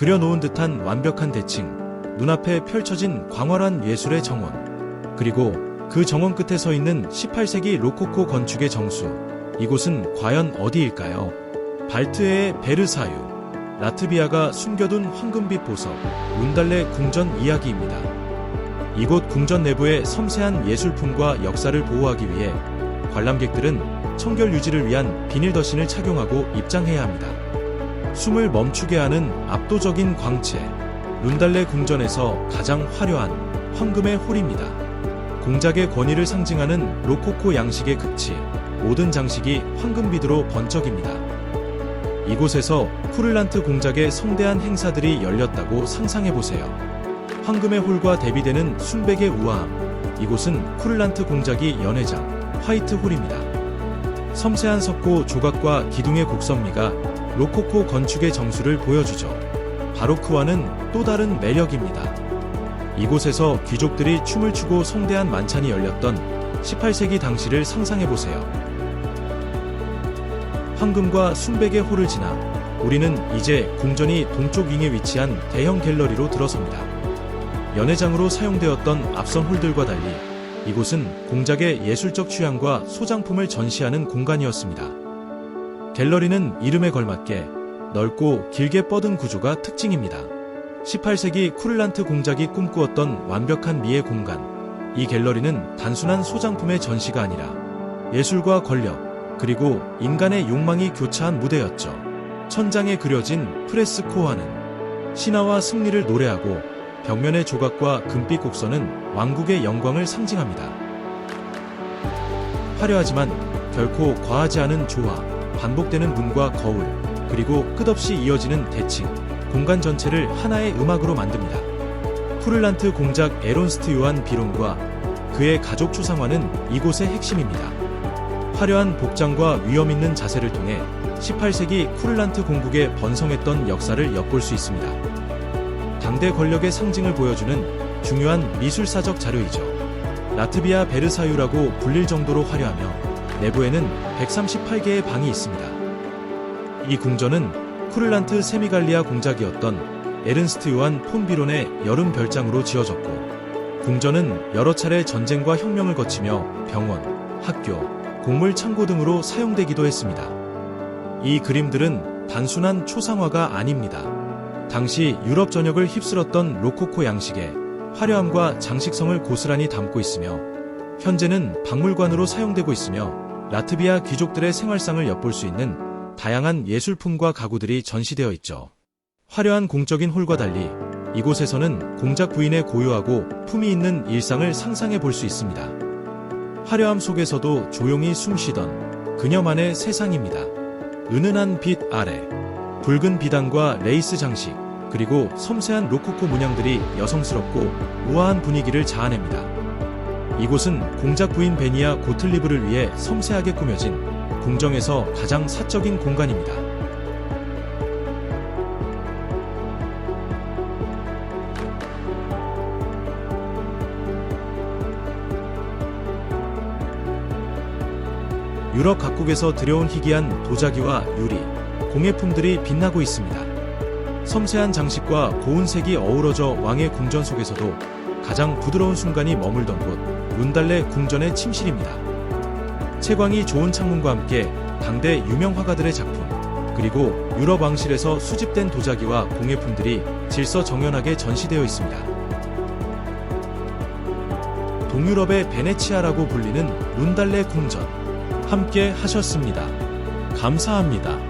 그려놓은 듯한 완벽한 대칭, 눈앞에 펼쳐진 광활한 예술의 정원, 그리고 그 정원 끝에 서 있는 18세기 로코코 건축의 정수. 이곳은 과연 어디일까요? 발트해의 베르사유, 라트비아가 숨겨둔 황금빛 보석, 문달레 궁전 이야기입니다. 이곳 궁전 내부의 섬세한 예술품과 역사를 보호하기 위해 관람객들은 청결 유지를 위한 비닐 더신을 착용하고 입장해야 합니다. 숨을 멈추게 하는 압도적인 광채, 룬달레 궁전에서 가장 화려한 황금의 홀입니다. 공작의 권위를 상징하는 로코코 양식의 극치, 모든 장식이 황금빛으로 번쩍입니다. 이곳에서 푸를란트 공작의 성대한 행사들이 열렸다고 상상해보세요. 황금의 홀과 대비되는 순백의 우아함, 이곳은 푸를란트 공작이 연회장, 화이트 홀입니다. 섬세한 석고 조각과 기둥의 곡선미가 로코코 건축의 정수를 보여주죠. 바로크와는 또 다른 매력입니다. 이곳에서 귀족들이 춤을 추고 성대한 만찬이 열렸던 18세기 당시를 상상해보세요. 황금과 순백의 홀을 지나 우리는 이제 궁전이 동쪽 윙에 위치한 대형 갤러리로 들어섭니다. 연회장으로 사용되었던 앞선 홀들과 달리 이곳은 공작의 예술적 취향과 소장품을 전시하는 공간이었습니다. 갤러리는 이름에 걸맞게 넓고 길게 뻗은 구조가 특징입니다. 18세기 쿠를란트 공작이 꿈꾸었던 완벽한 미의 공간. 이 갤러리는 단순한 소장품의 전시가 아니라 예술과 권력, 그리고 인간의 욕망이 교차한 무대였죠. 천장에 그려진 프레스코어는 신화와 승리를 노래하고 벽면의 조각과 금빛 곡선은 왕국의 영광을 상징합니다. 화려하지만 결코 과하지 않은 조화, 반복되는 문과 거울, 그리고 끝없이 이어지는 대칭, 공간 전체를 하나의 음악으로 만듭니다. 푸를란트 공작 에론스트 요한 비론과 그의 가족 초상화는 이곳의 핵심입니다. 화려한 복장과 위험 있는 자세를 통해 18세기 쿠를란트 공국의 번성했던 역사를 엿볼 수 있습니다. 당대 권력의 상징을 보여주는 중요한 미술사적 자료이죠. 라트비아 베르사유라고 불릴 정도로 화려하며 내부에는 138개의 방이 있습니다. 이 궁전은 쿠를란트 세미갈리아 공작이었던 에른스트 요한 폰 비론의 여름 별장으로 지어졌고 궁전은 여러 차례 전쟁과 혁명을 거치며 병원, 학교, 곡물 창고 등으로 사용되기도 했습니다. 이 그림들은 단순한 초상화가 아닙니다. 당시 유럽 전역을 휩쓸었던 로코코 양식의 화려함과 장식성을 고스란히 담고 있으며 현재는 박물관으로 사용되고 있으며 라트비아 귀족들의 생활상을 엿볼 수 있는 다양한 예술품과 가구들이 전시되어 있죠. 화려한 공적인 홀과 달리 이곳에서는 공작 부인의 고요하고 품이 있는 일상을 상상해 볼 수 있습니다. 화려함 속에서도 조용히 숨쉬던 그녀만의 세상입니다. 은은한 빛 아래 붉은 비단과 레이스 장식 그리고 섬세한 로코코 문양들이 여성스럽고 우아한 분위기를 자아냅니다. 이곳은 공작 부인 베니아 고틀리브를 위해 섬세하게 꾸며진 궁정에서 가장 사적인 공간입니다. 유럽 각국에서 들여온 희귀한 도자기와 유리, 공예품들이 빛나고 있습니다. 섬세한 장식과 고운 색이 어우러져 왕의 궁전 속에서도 가장 부드러운 순간이 머물던 곳, 룬달레 궁전의 침실입니다. 채광이 좋은 창문과 함께 당대 유명 화가들의 작품, 그리고 유럽 왕실에서 수집된 도자기와 공예품들이 질서 정연하게 전시되어 있습니다. 동유럽의 베네치아라고 불리는 룬달레 궁전, 함께 하셨습니다. 감사합니다.